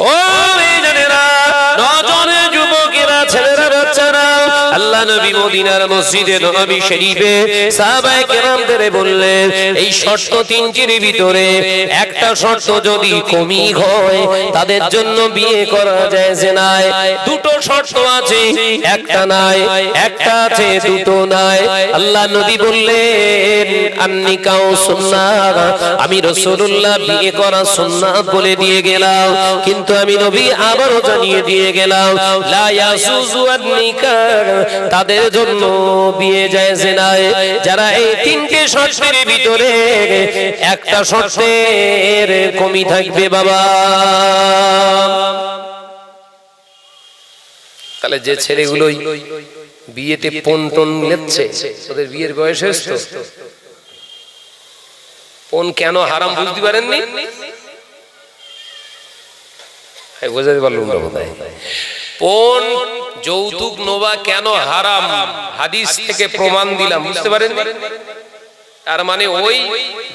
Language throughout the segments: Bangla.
ও আল্লাহ নবী মদিনার মসজিদে নবী শরীফে সাহাবায়ে কেরামদের বললেন এই শর্ত তিনটির ভিতরে একটা শর্ত যদি কমি হয় তাদের জন্য বিয়ে করা যায় যে নাই দুটো শর্ত আছে একটা নাই একটা আছে দুটো নাই। আল্লাহ নবী বললেন আন্নিকাও সুন্নাহ আমি রাসূলুল্লাহ বিয়ে করা সুন্নাত বলে দিয়ে গেলাম কিন্তু আমি নবী আবারও জানিয়ে দিয়ে গেলাম লা ইয়াসুজু আন্নিকা তাদের জন্য বিয়ে যায় যে নাই যারা এই তিনটে শর্তের ভিতরে একটা শর্তের কমি থাকবে বাবা তাহলে যে ছেলেগুলোই বিয়েতে পন টন লেচ্ছে ওদের বিয়ের বয়স হয়েছে তো? পন কেন হারাম বুঝতে পারেননি বোঝাতে পারলাম না বোধহয়। পন যৌতুক নোবা কেন হারাম? হাদিস থেকে প্রমাণ দিলাম, বুঝতে পারেন তার মানে ওই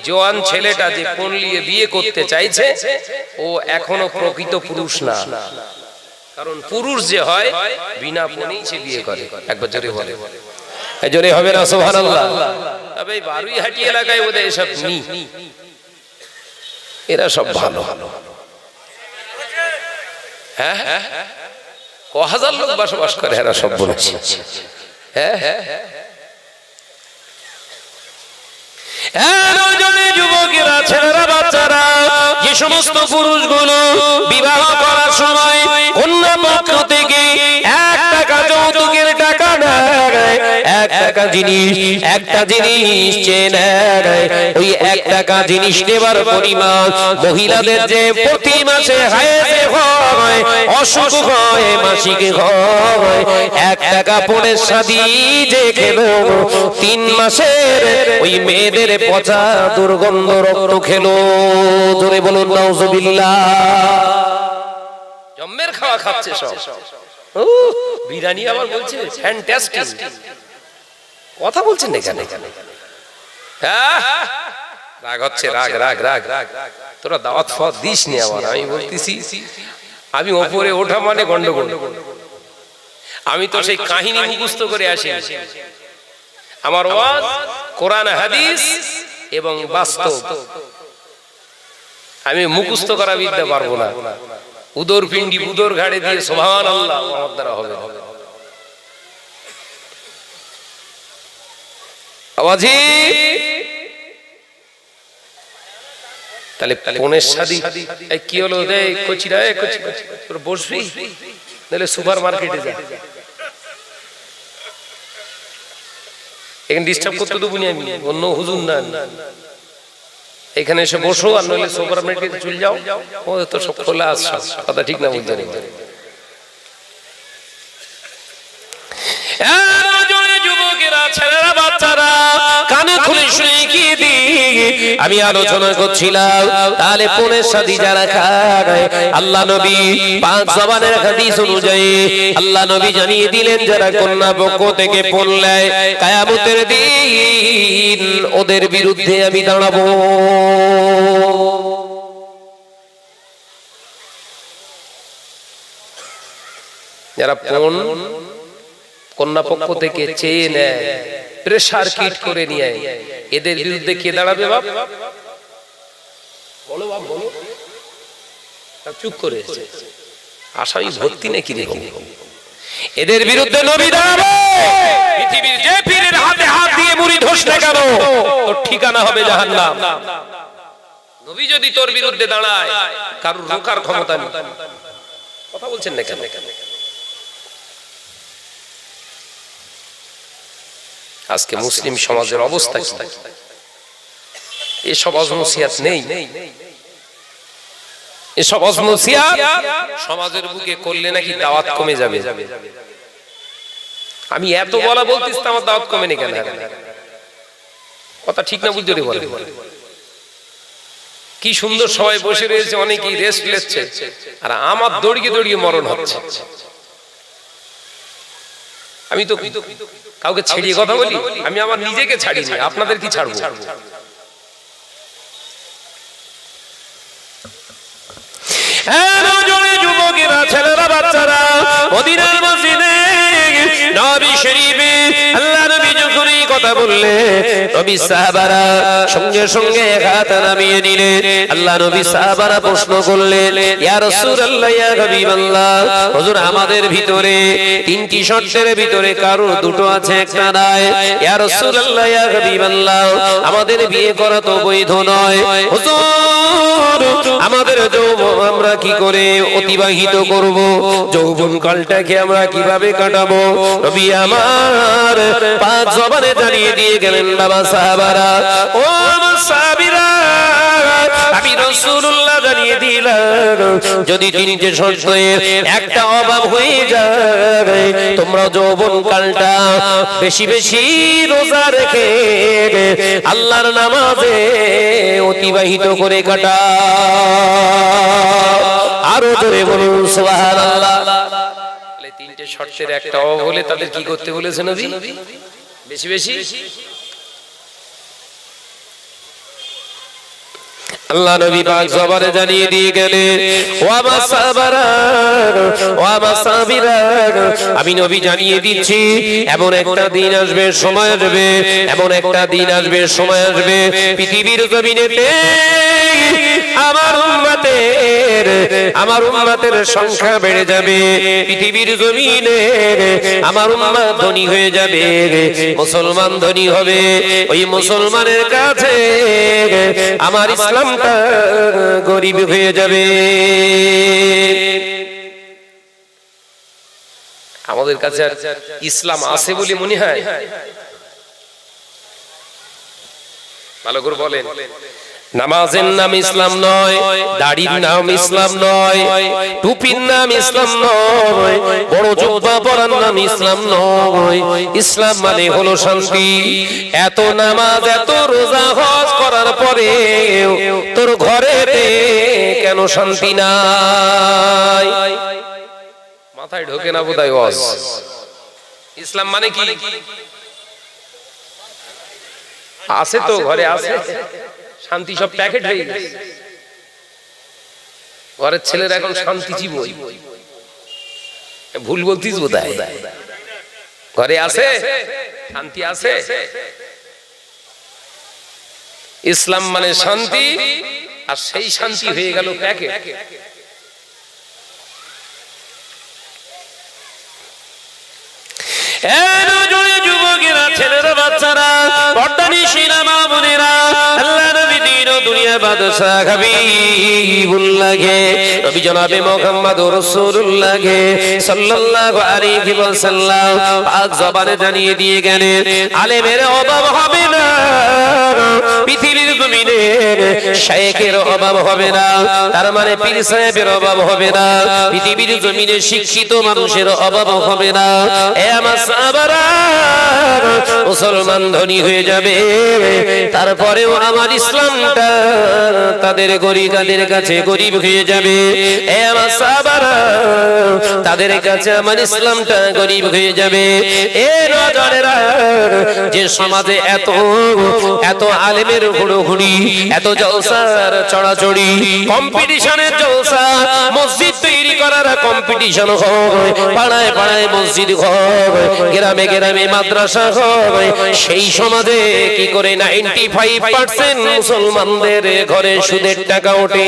জোয়ান ছেলেটা যে পন নিয়ে বিয়ে করতে চাইছে, ও এখনও প্রকৃত পুরুষ না। কারণ পুরুষ যে হয়, বিনা পনেই সে বিয়ে করে। একবার জোরে বলে জোরে হবে না, সুবহানাল্লাহ। তবে বারুইহাটি এলাকায় ওদের এসব নি এরা সব ভালো। হ্যাঁ হ্যাঁ? ক হাজার লোক বসবাস করে, এরা সব বলেছে। হ্যাঁ? হ্যাঁ যে সমস্ত পুরুষগুলো বিবাহ করার সময় কন্যা টাকা জিনিস, একটা জিনিস চেয়ে নেয়। ওই এক টাকা জিনিস নেবার পরিমাণ মহিলাদের যে প্রতি মাসে এক তিন মাসের ওই মেয়েদের পচা দুর্গন্ধ ধরে বলুন বিরিয়ানি আবার বলছে কথা বলছেন এখানে? হ্যাঁ? রাগ হচ্ছে, রাগ রাগ রাগ রাগ তোরা দাওয়াত ফাওয়াত দিস নি আমার আমি বলতেছি, আমি ওপরে ওঠা মানে গন্ডগোল। আমি তো সেই কাহিনী মুখস্থ করে আসি আমার ওয়াজ, কোরআন, হাদিস এবং বাস্তব। আমি মুখস্থ করা বিদ্যা পারব না। উদর পিণ্ডি উদর ঘাড়ে দিয়ে সোহান আল্লাহ আমার দ্বারা হবে না। আওয়াজি। তাহলে পনেরো শাদি কি হলো? রে কচিরা এ কচি কচি, তোরা বসবি? সুপার মার্কেটে যা। এখানে ডিস্টার্ব করতে দেবো নি আমি। অন্য হুজুর না। এখানে এসে বসো আর নইলে সুপার মার্কেটে চলে যাও। ও তো সব খোলা আছে। কথা ঠিক না বুঝতে আমি আলোচনা করছিলাম, তাহলে পনেরো সাথী যারা খায় আল্লাহ নবী পাঁচ জবানের হাদিস অনুযায়ী আল্লাহ নবী জানিয়ে দিলেন, যারা কন্যা পক্ষ থেকে পড়লেয় কায়ামতের দিন ওদের বিরুদ্ধে আমি দাঁড়াবো। যারা পণ কন্যা পক্ষ থেকে চেয়ে নেয় প্রেসার কিট করে নিয়ে এদের বিরুদ্ধে কে দাঁড়াবে বাপ? বলো বাপ বলো। চুপ করে। আসামি ভর্তি নাকি রে এদের বিরুদ্ধে নবী দাঁড়াবে! পৃথিবীর যে পীরের হাতে হাত দিয়ে মুড়ি ধস না কেন তোর ঠিকানা হবে জাহান্নাম। নবী যদি তোর বিরুদ্ধে দাঁড়ায় কারুর রোকার ক্ষমতা নেই। কথা বলছেন না কেন? আজকে মুসলিম সমাজের অবস্থা কি? এসব অজনসিয়াত নেই। এসব অজনসিয়াত সমাজের বুকে করলে নাকি দাওয়াত কমে যাবে। আমি এত বলা বলতিস তো আমার দাওয়াত কমে নি কেন? কথা ঠিক না বুঝতে বলে কি সুন্দর সবাই বসে রয়েছে অনেকেই রেস্ট নিচ্ছে। আর আমার দড়িয়ে দড়িয়ে মরণ হচ্ছে। আমি তো কাউকে ছেড়িয়ে কথা বলি? আমি আমার নিজেকে ছাড়িনি আপনাদের কি ছাড়বো? যুবকেরা ছেলেরা বাচ্চারা মসজিদে নবী শরীফে কথা বললে নবী সাহাবারা সঙ্গে সঙ্গে হাত নামিয়ে নিলেন। আল্লাহ নবী সাহাবারা প্রশ্ন করলেন, ইয়া রাসূলুল্লাহ, ইয়া হাবিবাল্লাহ, হুজুর আমাদের ভিতরে তিনটি শর্তের ভিতরে কারও দুটো আছে, একটা নাই? ইয়া রাসূলুল্লাহ, ইয়া হাবিবাল্লাহ, আমাদের বিয়ে করা তো বৈধ নয়। হুজুর, আমাদের যৌবন আমরা কি করে অতিবাহিত করব? যৌবন কালটাকে আমরা কীভাবে কাটাবো? নবী আমার পাঁচ জবানে জানিয়ে দিয়ে গেলেন বাবা সাহাবারা। ও আমার সাহাবীরা, আমি রাসূলুল্লাহ জানিয়ে দিলাম, যদি তিনটে শর্তে একটা অভাব হয়ে যায়, তোমরা যৌবন কালটা বেশি বেশি রোজা রেখে আল্লাহর নামাজে অতিবাহিত করে কাটা আরও জোরে বলুন, সুবহানাল্লাহ। তাহলে তিনটে শর্তের একটা অভাব হলে তাদের কি করতে বলেছে নবী? বেশি বেশি? আল্লাহ নবী পাক জবানে জানিয়ে দিয়ে গেলেন, ওয়া মাসাবারা ওয়া মাসাবিরা আমি নবী জানিয়ে দিচ্ছি, এমন একটা দিন আসবে, সময় আসবে, এমন একটা দিন আসবে, সময় আসবে, পৃথিবীর জমিনেতে আমার উম্মতের সংখ্যা বেড়ে যাবে। পৃথিবীর জমিনে আমার উম্মত ধনী হয়ে যাবে। মুসলমান ধনী হবে। ওই মুসলমানের কাছে আমার ইসলামটা গরিব হয়ে যাবে। আমাদের কাছে আর ইসলাম আছে বলে মনে হয়? ভালো করে বলেন। নামাজের নাম ইসলাম নয় দাড়ির নাম ইসলাম নয় টুপির নাম ইসলাম নয় বড় জুব্বা পরার নাম ইসলাম নয় ইসলাম মানে হলো শান্তি। এত নামাজ এত রোজা হজ করার পরে তোর ঘরে কেন শান্তি নাই? মাথায় ঢোকে না বোধহয় ওয়াজ? ইসলাম মানে কি? আছে তো ঘরে আছে। শান্তি সব প্যাকেট হয়ে গেছে। ঘরের ছেলেরা এখন শান্তি জীবই ভুল বলতিস বোধহয়। ঘরে আছে? শান্তি আছে? ইসলাম মানে শান্তি, আর সেই শান্তি হয়ে গেল প্যাকেট। যুবকেরা, ছেলেরা, বাচ্চারা পর্দানি সিনেমা বোনেরা আল্লাহ নবী দিন ও দুনিয়া বাদশা হাবিবুল্লাহে নবী জনাবে মুহাম্মদ রাসূলুল্লাহে সাল্লাল্লাহু আলাইহি ওয়াসাল্লাম পাক জবানে জানিয়ে দিয়ে গেলেন, আলেমের অভাব হবে না, পৃথিবীর অভাব হবে না। তার মানে পীর সাহেবের অভাব হবে না। পৃথিবীর জমিনে শিক্ষিত মানুষের অভাব হবে না। এ আমার মুসলমান ধনী হয়ে যাবে। তারপরেও আমার ইসলামটা তাদের গরিব তাদের কাছে গরিব হয়ে যাবে। এ আমার তাদের কাছে আমার ইসলামটা গরিব হয়ে যাবে। এ রাজারেরা যে সমাজে এত এত আলেমের হুড়োহুড়ি এত জলসার চড়াচড়ি কম্পিটিশনের জলসা, মসজিদ তৈরি করার কম্পিটিশন হয়। পাড়ায় পাড়ায় মসজিদ হয়, গ্রামে গ্রামে মাদ্রাসা হয়। সেই সমাজে কি করে নাইনটি ফাইভ পার্সেন্ট মুসলমানদের ঘরে সুদের টাকা ওঠে?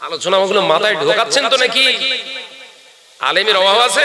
আলোচনা ওগুলো মাথায় ঢোকাচ্ছেন তো নাকি? আলেমের অভাব আছে?